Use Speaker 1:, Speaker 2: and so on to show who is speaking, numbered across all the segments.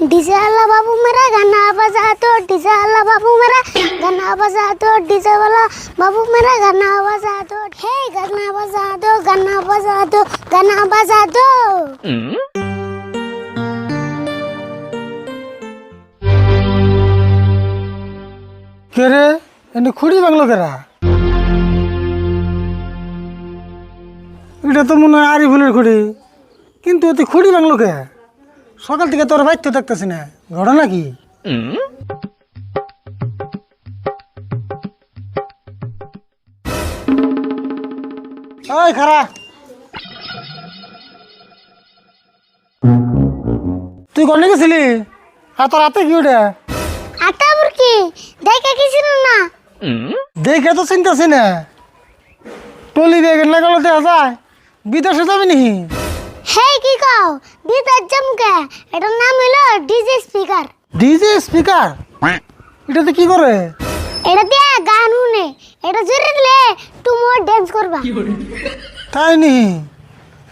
Speaker 1: DJ আল্লাহ বাবু মেরা গানা বাজা তো ডিজে আল্লাহ বাবু মেরা গানা বাজা তো ডিজে वाला বাবু মেরা গানা বাজা তো হে গানা বাজা তো গানা বাজা তো গানা বাজা তো
Speaker 2: কে রে এনে খুঁড়ি বাংলো কেরা এটা তো মনে হয় আরিফুলের খুঁড়ি কিন্তু এতে খুঁড়ি বাংলো কে সকাল থেকে তোর বাইতে দেখতেছি না। ঘটনা কি? ওই খারা। তুই কনে গেছিলি? আর তোর হাতে কি ওটা?
Speaker 1: আটা বুরকি দেখে কিছু না?
Speaker 2: দেখে তো চিন্তাছি না। টলি বেগের না গেলে দেখা যায়। বিদেশে যাবি নি
Speaker 1: হে কি কও? বিদার জমকে। এটার নাম হলো ডিজে স্পিকার।
Speaker 2: DJ speaker? এটাতে কি করে?
Speaker 1: এটা দিয়ে গান শুনে। এটা জোরে দিলে তুমি ড্যান্স করবা।
Speaker 2: তাই নি?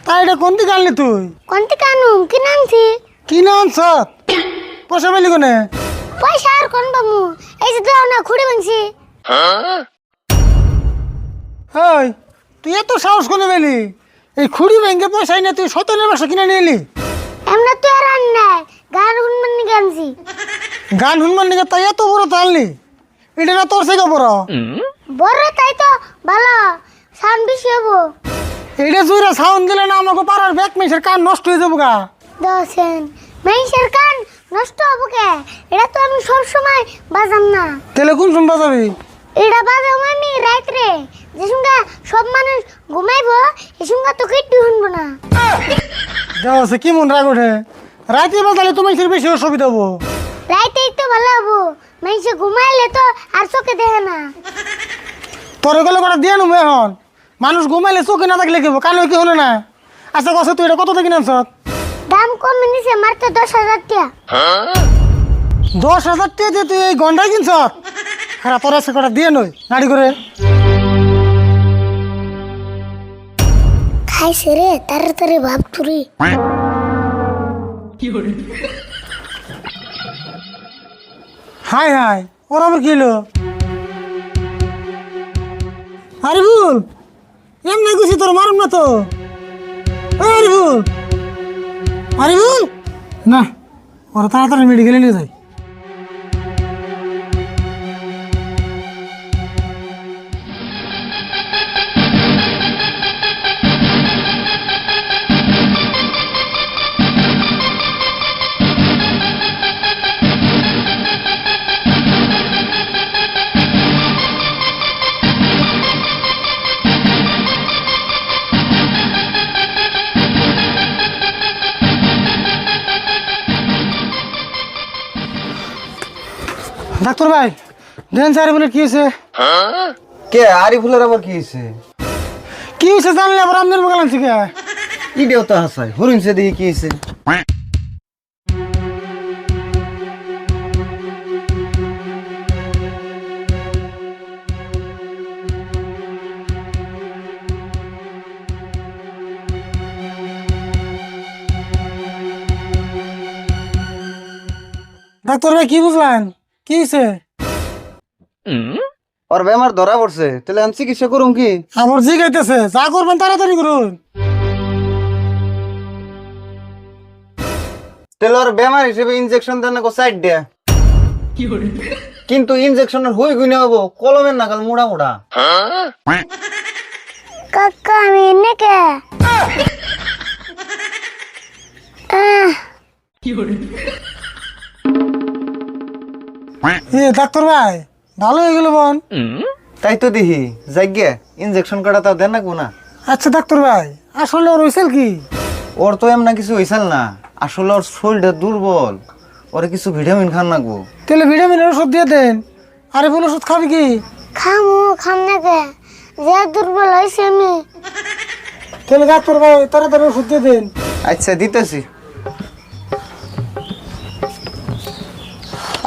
Speaker 2: তাই এটা কোন দিকে আনলি তুই?
Speaker 1: কোনটি কানু কি নামছি
Speaker 2: কি নাম আনছ পয়সা পেলি কোনে?
Speaker 1: পয়সা আর কোন বামু এই যে দাও না খুঁড়ে ভাঙছি
Speaker 2: ওই তুই এত সাহস করে পেলি এই খুঁড়ি ব্যাংকে পয়সা নিয়ে তুই সতেরো বছর কিনে নিয়ে এলি?
Speaker 1: তো আর আন নাই গান শুনবেন নি গানছি
Speaker 2: গান শুনবার নিকে? তাই এত বড় তো আনলি। এটা না তোর থেকে বড়?
Speaker 1: বড় তাই তো ভালো সাউন্ড বেশি হব।
Speaker 2: এটা জুড়ে সাউন্ড দিলে না আমাকে পাড়ার ব্যাক মেসের কান নষ্ট হয়ে যাব গা।
Speaker 1: দশেন মেইসের কান নষ্ট হব কে? এটা তো আমি সব সময় বাজাম না।
Speaker 2: তাহলে কোন শুনবা যাবি
Speaker 1: এটা বাজাম আমি রাত্রে যে সঙ্গে সব মানুষ ঘুমাইবো এ সঙ্গে তো কিট্টু শুনব না।
Speaker 2: দেওয়া আছে কি মন রাগ ওঠে? রাতে বাজালে তোমার বেশি অসুবিধা হব।
Speaker 1: রাইতেই তো ভালো হব। মেইসে ঘুমাইলে তো আর চোখে দেখে না।
Speaker 2: তোর গেলে কটা দিয়ে নেব এখন? মানুষ ঘুমাইলে চোখে না থাকলে কেবো কানে কি হলো না? আচ্ছা কছে তুই এটা কত থেকে আনছ
Speaker 1: দাম কমে নিছে মারতে দশ হাজার টাকা।
Speaker 2: দশ হাজার টাকা দিয়ে তুই এই গন্ডাই কিনছ? হ্যাঁ তোর আছে কটা দিয়ে নই নাড়ি করে।
Speaker 1: খাইছে রে তাড়াতাড়ি ভাব তুরি।
Speaker 2: হাই হাই ওর আবার কি হলো? আরে ভুল এমনি গুছি তোর মারুম না তো? আরে ভুল আরে ভুল না ওরা তাড়াতাড়ি মেডিকেলে নিয়ে যাই ডাক্তার ভাই দেন স্যার বলে কি হয়েছে?
Speaker 3: কে আরিফুলের আবার কি হয়েছে?
Speaker 2: কি হয়েছে জানলে আবার আপনার বগালাম থেকে
Speaker 3: ইডিও তো হাসায় হরিণছে দেখি কি হয়েছে?
Speaker 2: ডাক্তার ভাই কি বুঝলেন? কি হয়েছে
Speaker 3: ওর বেমার ধরা পড়ছে তাহলে আমি চিকিৎসা করুম কি?
Speaker 2: আবার জিগাইতেছে যা করবেন তাড়াতাড়ি করুন।
Speaker 3: তাহলে ওর বেমার হিসেবে ইনজেকশন দেন গো সাইড দেয়া। কিন্তু ইনজেকশনের হই গুনে হব কলমের নাগাল মোড়া মোড়া।
Speaker 1: কাকা আমি এনে কে? আহ,
Speaker 2: এ ডাক্তার ভাই ভালো হয়ে গেল বোন।
Speaker 3: তাই তো দেখি যাইগে ইনজেকশন কাটা তাও দেন না না
Speaker 2: আচ্ছা ডাক্তার ভাই আসলে ওর হয়েছিল কি?
Speaker 3: ওর তো এমন কিছু হয়েছিল না আসলে ওর শরীরটা দুর্বল ওরে কিছু ভিটামিন খান নাকবো
Speaker 2: তাহলে ভিটামিনের ওষুধ দিয়ে দেন আরে বল ওষুধ খাবি কি?
Speaker 1: খামু খাম না কে যে দুর্বল হয়েছে আমি।
Speaker 2: তাহলে ডাক্তার ভাই তাড়াতাড়ি ওষুধ দিয়ে দেন।
Speaker 3: আচ্ছা দিতেছি।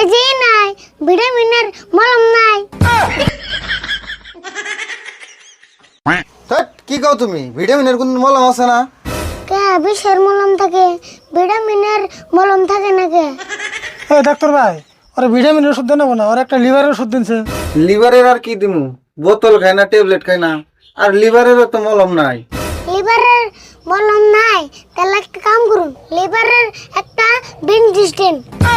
Speaker 1: এই নাই ভিটামিনের মলম নাই।
Speaker 3: ধ্যাৎ, কি কও তুমি? ভিটামিনের কোন মলম আছে না?
Speaker 1: কে বিষের মলম থাকে? ভিটামিনের মলম থাকে না কে
Speaker 2: এই ডাক্তার ভাই ওরা ভিটামিনের ওষুধ দেন না ওর একটা লিভারের ওষুধ দিনছে।
Speaker 3: লিভারের আর কি দিমু? বোতল খাই না ট্যাবলেট খাই না। আর লিভারেরও তো মলম নাই।
Speaker 1: লিভারের মলম নাই তাহলে একটা কাম করুন লিভারের একটা বেঞ্জিস্টেন
Speaker 3: এ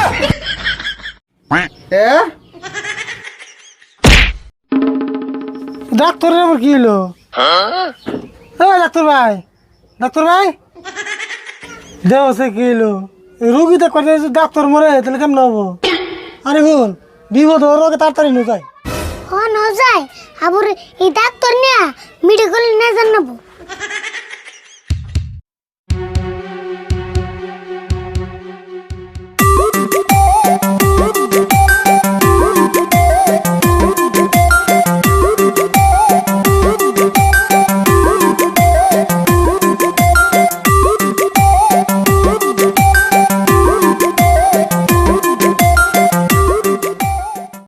Speaker 2: ডাক্তারের আবার কি হলো? এই ডাক্তার ভাই ডাক্তার ভাই? দেহ সে কি হলো? এই রুগীতে কথা ডাক্তার মরে তাহলে কেমন হব? আরে বল বিপদ ওর আগে তাড়াতাড়ি নো যায়
Speaker 1: হন যায় আবার এই ডাক্তার নিয়ে?